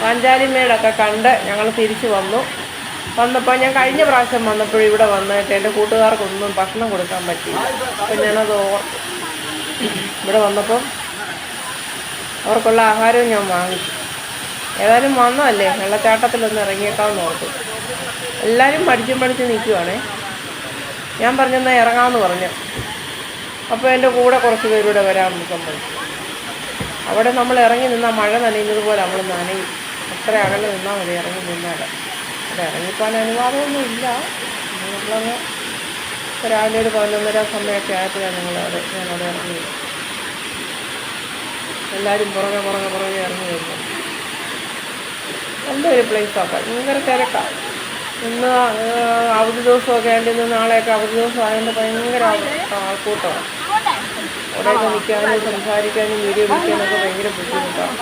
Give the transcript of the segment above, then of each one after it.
പാഞ്ചാലിമേടൊക്കെ കണ്ട് ഞങ്ങൾ തിരിച്ചു വന്നു. വന്നപ്പോൾ ഞാൻ കഴിഞ്ഞ പ്രാവശ്യം വന്നപ്പോൾ ഇവിടെ വന്നിട്ട് എന്റെ കൂട്ടുകാർക്കൊന്നും ഭക്ഷണം കൊടുക്കാൻ പറ്റിയില്ല. അപ്പം ഞാനത് ഇവിടെ വന്നപ്പം അവർക്കുള്ള ആഹാരവും ഞാൻ വാങ്ങിച്ചു. ഏതായാലും വന്നതല്ലേ? വെള്ളച്ചാട്ടത്തിലൊന്ന് ഇറങ്ങിയേക്കാമെന്ന് ഓർത്തു. എല്ലാവരും പഠിച്ചും മടിച്ച് നിൽക്കുവാണേ ഞാൻ പറഞ്ഞെന്നാൽ ഇറങ്ങാമെന്ന് പറഞ്ഞു. അപ്പോൾ എന്റെ കൂടെ കുറച്ച് പേരൂടെ വരാൻ സംബന്ധിച്ചു അവിടെ നമ്മൾ ഇറങ്ങി നിന്നാൽ മഴ നനയുന്നത് പോലെ നമ്മൾ നനയും. അത്ര അകലെ നിന്നാൽ മതി ഇറങ്ങി നിന്നാൽ അവിടെ ഇറങ്ങിപ്പോകാൻ അനുവാദമൊന്നും ഇല്ല. ഇപ്പോൾ രാവിലെ ഒരു പതിനൊന്നര സമയമൊക്കെ ആയപ്പോഴാണ് നിങ്ങളവിടെ ഞാനവിടെ ഇറങ്ങിയത്. എല്ലാവരും പുറകെ പുറകെ പുറകെ ഇറങ്ങി വരുന്നു. നല്ലൊരു പ്ലേസാണ് ഭയങ്കര തിരക്കാണ് ഇന്ന് അവധി ദിവസമൊക്കെ ആയതുകൊണ്ട് ഇന്ന് നാളെയൊക്കെ അവധി ദിവസം ആയതുകൊണ്ട് ഭയങ്കര ആൾ- ആൾക്കൂട്ടമാണ് അവിടെയൊക്കെ നിൽക്കാനും സംസാരിക്കാനും വീഡിയോ വിളിക്കാനൊക്കെ ഭയങ്കര ബുദ്ധിമുട്ടാണ്.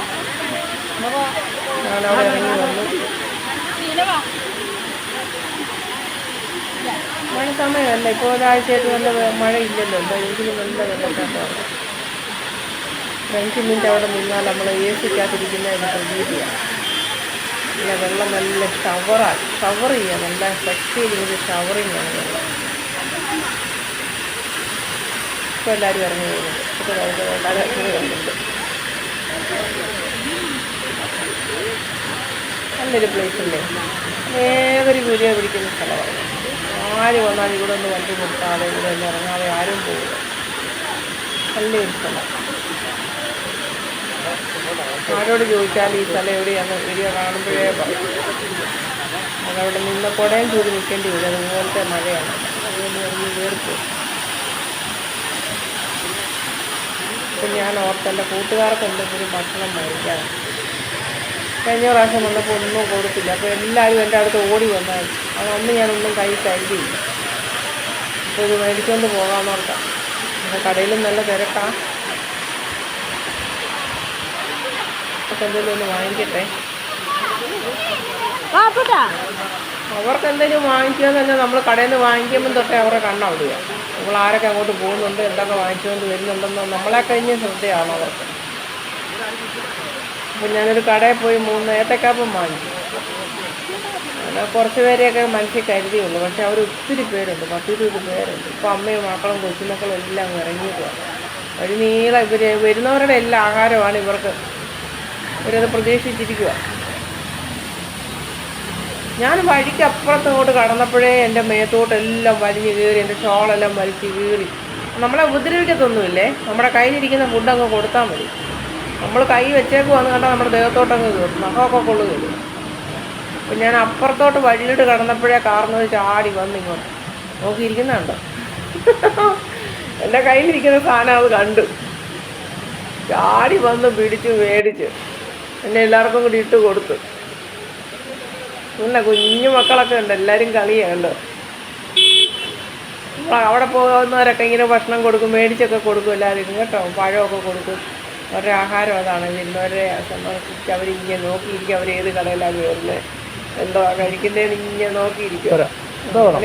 മഴ സമയമല്ല? ഇപ്പോൾ ഒരാഴ്ചയായിട്ട് നല്ല മഴ ഇല്ലല്ലോ എങ്കിലും നല്ല വെള്ളച്ചാട്ടമാണ് അഞ്ച് മിനിറ്റ് അവിടെ നിന്നാൽ നമ്മൾ എ സിക്കകത്തിരിക്കുന്ന ഒരു പ്രതീതിയാണ് നല്ല വെള്ളം നല്ല ഷവറാണ് ഷവർ ചെയ്യുക നല്ല ശക്തിയിൽ ഷവറിങ് ആണ് വെള്ളം. ഇപ്പോൾ എല്ലാവരും ഇറങ്ങി വരുന്നുണ്ട്. ഇപ്പോൾ എല്ലാവരും ഇറങ്ങി വരുന്നുണ്ട് നല്ലൊരു പ്ലേസ് അല്ലേ? ഏവരും വീഡിയോ പിടിക്കുന്ന സ്ഥലമാണ്. ആര് വന്നാൽ ഇവിടെ ഒന്ന് വണ്ടി നിർത്താതെ ഇവിടെ ഒന്ന് ഇറങ്ങാതെ ആരും പോകില്ല. നല്ലൊരു സ്ഥലം. ആരോട് ചോദിച്ചാൽ ഈ സ്ഥലം എവിടെയാണ് വീഡിയോ കാണുമ്പോഴേ പറയും. അതവിടെ നിന്ന് കുടയും ചൂട് നിൽക്കേണ്ടി വരും. അതുപോലത്തെ മഴയാണ്. അതുകൊണ്ട് ഇറങ്ങി വേർപ്പ് അപ്പം ഞാൻ ഓർത്ത് എന്റെ കൂട്ടുകാർക്ക് എന്തെങ്കിലും ഭക്ഷണം മേടിക്കാൻ കഴിഞ്ഞ പ്രാവശ്യം വന്നപ്പോൾ ഒന്നും കൊടുത്തില്ല. അപ്പോൾ എല്ലാവരും എന്റെ അടുത്ത് ഓടി വന്നായിരുന്നു. അത് അന്ന് ഞാനൊന്നും കൈ കരുതിയില്ല അപ്പോൾ ഇത് മേടിച്ചുകൊണ്ട് പോകാമെന്ന് ഓർക്കാം. അപ്പോൾ കടയിലും നല്ല തിരക്കാണ് അപ്പോൾ എന്തെങ്കിലും ഒന്ന് വാങ്ങിക്കട്ടെ. അവർക്ക് എന്തെങ്കിലും വാങ്ങിക്കുകയെന്ന് പറഞ്ഞാൽ നമ്മൾ കടയിൽ നിന്ന് വാങ്ങിക്കുമ്പോൾ തൊട്ടേ അവരുടെ കണ്ണവിടുക നമ്മൾ ആരൊക്കെ അങ്ങോട്ട് പോകുന്നുണ്ട് എന്തൊക്കെ വാങ്ങിച്ചുകൊണ്ട് വരുന്നുണ്ടെന്ന് നമ്മളെ കഴിഞ്ഞ ശ്രദ്ധയാണ് അവർക്ക്. അപ്പം ഞാനൊരു കടയിൽ പോയി മൂന്ന് ഏത്തക്കാപ്പം വാങ്ങിച്ചു. കുറച്ച് പേരെയൊക്കെ മനസ്സിൽ കരുതിയുള്ളൂ. പക്ഷെ അവർ ഒത്തിരി പേരുണ്ട് പത്തിരുപത് പേരുണ്ട്. ഇപ്പോൾ അമ്മയും മക്കളും കൊച്ചുമക്കളും എല്ലാം അങ്ങ് ഇറങ്ങിയിട്ടുമാണ് വഴി നീളെ ഇവർ വരുന്നവരുടെ എല്ലാ ആഹാരമാണ് ഇവർക്ക്. ഇവരത് പ്രതീക്ഷിച്ചിരിക്കുക ഞാൻ വഴിക്ക് അപ്പുറത്തോട്ട് കടന്നപ്പോഴേ എന്റെ മേത്തോട്ടെല്ലാം വലിഞ്ഞു കീറി എന്റെ ഷോളെല്ലാം വലിച്ച് കീറി. നമ്മളെ ഉപദ്രവിക്കത്തൊന്നുമില്ലേ? നമ്മുടെ കയ്യിലിരിക്കുന്ന ഫുഡ് അങ്ങ് കൊടുത്താൽ മതി. നമ്മൾ കൈ വെച്ചേക്കുവാന്ന് കണ്ടാൽ നമ്മുടെ ദേഹത്തോട്ടങ്ങ് കയറും. നഖമൊക്കെ കൊള്ളു കയറും. അപ്പം ഞാൻ അപ്പുറത്തോട്ട് വഴിയിലോട്ട് കടന്നപ്പോഴേ കാർന്ന് ചാടി വന്ന് ഇങ്ങോട്ട് നോക്കിയിരിക്കുന്നുണ്ട്. എന്റെ കയ്യിലിരിക്കുന്ന സാധനം അത് കണ്ടു. ചാടി വന്ന് പിടിച്ച് മേടിച്ച് എന്നെ എല്ലാവർക്കും കൂടി ഇട്ട് കൊടുത്തു. പിന്നെ കുഞ്ഞു മക്കളൊക്കെ ഉണ്ട് എല്ലാവരും കളിയുണ്ട്. അവിടെ പോകുന്നവരൊക്കെ ഇങ്ങനെ ഭക്ഷണം കൊടുക്കും മേടിച്ചൊക്കെ കൊടുക്കും എല്ലാവരും കേട്ടോ പഴമൊക്കെ കൊടുക്കും. അവരുടെ ആഹാരം അതാണ്. വരുന്നവരെ സംബന്ധിച്ച് അവരിങ്ങനെ നോക്കിയിരിക്കും. അവരേത് ഏത് കടയിലാണ് കയറുന്നത് എന്തോ കഴിക്കുന്നതിന് ഇങ്ങനെ നോക്കിയിരിക്കും.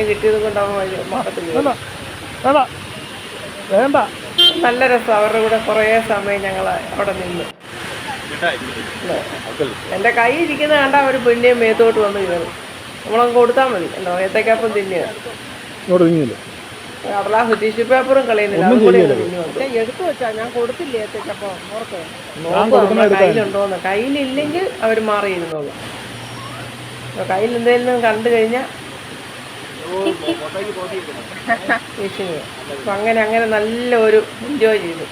കിട്ടിയത് കൊണ്ട് അവൻ വഴി- മാറത്തില്ല. വേണ്ട. നല്ല രസം. അവരുടെ കൂടെ കുറേ സമയം ഞങ്ങൾ അവിടെ നിന്ന്. എന്റെ കൈ ഇരിക്കുന്ന കണ്ട അവർ പിന്നെയും മേത്തോട്ട് വന്ന് കയറും. നമ്മളങ്ങ് കൊടുത്താൽ മതി. എന്തോ ഏത്തക്കപ്പം തിന്നുക. കടലാസ് ടിഷ്യൂ പേപ്പറും കളയുന്നില്ല. ഒന്നും അതും കൂടി എടുത്തു വെച്ചാ ഞാൻ കൊടുത്തില്ല കയ്യിലുണ്ടോന്ന്. കയ്യിലില്ലെങ്കിൽ അവർ മാറിയിരുന്നോളൂ കയ്യിൽ എന്തെങ്കിലും കണ്ടു കഴിഞ്ഞാൽ അപ്പം അങ്ങനെ അങ്ങനെ നല്ല ഒരു എൻജോയ് ചെയ്തു.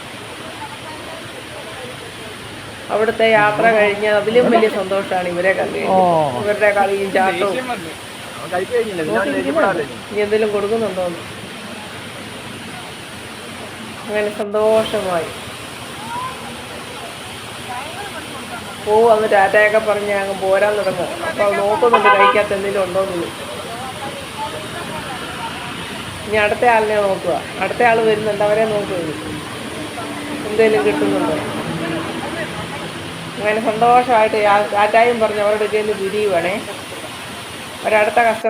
അവിടുത്തെ യാത്ര കഴിഞ്ഞ അതിലും വലിയ സന്തോഷമാണ് ഇവരെ കണ്ടു ഇവരുടെ കളിയും ചാട്ടവും. ഇനി എന്തെങ്കിലും കൊടുക്കുന്നുണ്ടോന്ന്. അങ്ങനെ സന്തോഷമായി. ഓ അന്ന് ടാറ്റയൊക്കെ പറഞ്ഞ് അങ്ങ് പോരാൻ തുടങ്ങും. അപ്പോൾ നോക്കുന്നുണ്ട് കഴിക്കാത്ത എന്തെങ്കിലും ഉണ്ടോ എന്ന്. ഇനി അടുത്ത ആളിനെ നോക്കുക. അടുത്ത ആൾ വരുന്നുണ്ട് അവരെ നോക്കുക എന്തെങ്കിലും കിട്ടുന്നുണ്ടോ? അങ്ങനെ സന്തോഷമായിട്ട് ടാറ്റായും പറഞ്ഞ് അവരുടെ കയ്യിൽ പിരിയുവാണേ. ഒരടുത്ത കസ്റ്റമർ